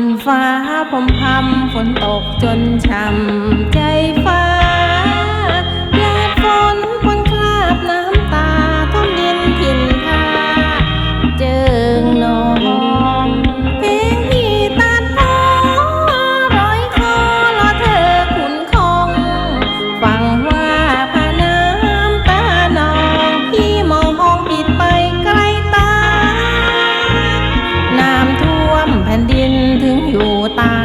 นฟ้าผมพำฝนตกจนช้ำใจฟ้า นดินถึงอยู่ตา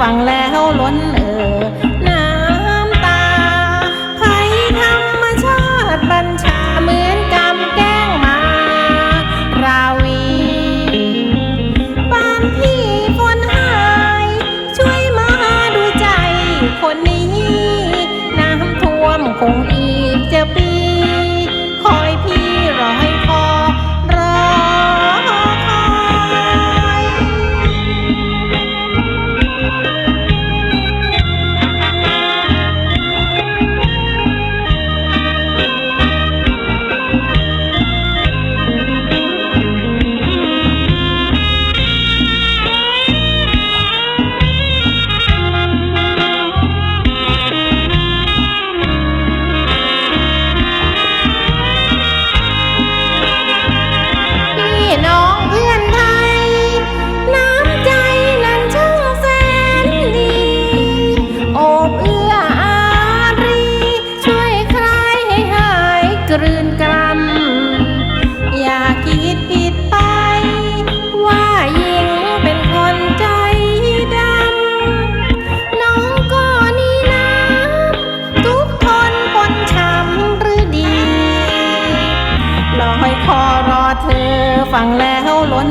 ฟังแล้วล้นเออน้ำตาภัยธรรมชาติบัญชาเหมือนกำแก้งมา ราวีบ้านพี่ฝนหาย ช่วยมาดูใจคนนี้ น้ำท่วมคงอี ฟังแล้วล้น